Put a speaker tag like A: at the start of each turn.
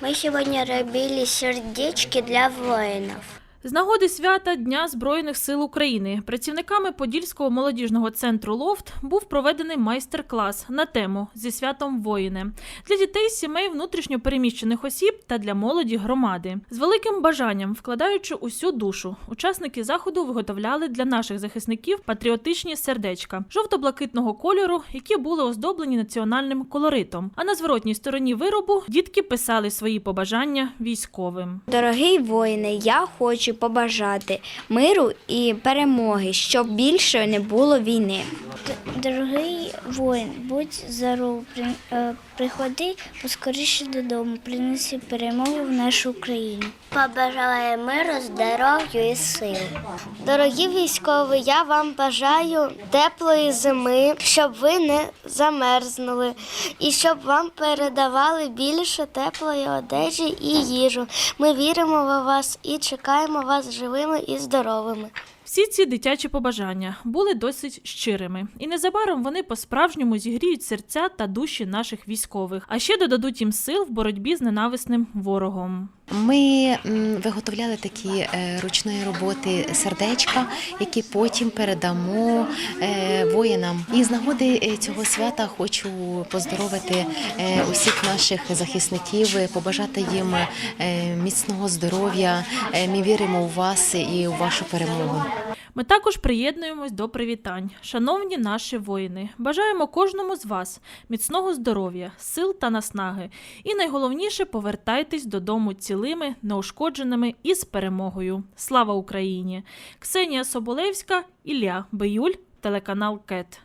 A: Мы сегодня робили сердечки для воинов.
B: З нагоди свята Дня Збройних сил України працівниками Подільського молодіжного центру Лофт був проведений майстер-клас на тему зі святом воїни для дітей, сімей внутрішньо переміщених осіб та для молоді громади. З великим бажанням, вкладаючи усю душу, учасники заходу виготовляли для наших захисників патріотичні сердечка жовто-блакитного кольору, які були оздоблені національним колоритом. А на зворотній стороні виробу дітки писали свої побажання військовим.
A: Дорогий воїне, я хочу побажати миру і перемоги, щоб більше не було війни. Дорогий воїн, будь здоров, е, приходи поскоріше додому, принеси перемогу в нашу Україну. Побажаю миру, здоров'я і сил. Дорогі військові, я вам бажаю теплої зими, щоб ви не замерзнули і щоб вам передавали більше теплої одежі і їжу. Ми віримо в вас і чекаємо вас живими і здоровими.
B: Всі ці дитячі побажання були досить щирими, і незабаром вони по-справжньому зігріють серця та душі наших військових, а ще додадуть їм сил в боротьбі з ненависним ворогом.
C: Ми виготовляли такі е, ручної роботи сердечка, які потім передамо е, воїнам. І з нагоди е, цього свята хочу поздоровити усіх наших захисників, побажати їм міцного здоров'я. Ми віримо у вас і у вашу перемогу.
B: Ми також приєднуємось до привітань. Шановні наші воїни, бажаємо кожному з вас міцного здоров'я, сил та наснаги. І найголовніше повертайтесь додому цілими, неушкодженими і з перемогою. Слава Україні! Ксенія Соболевська, Ілля Биюль, телеканал КЕТ.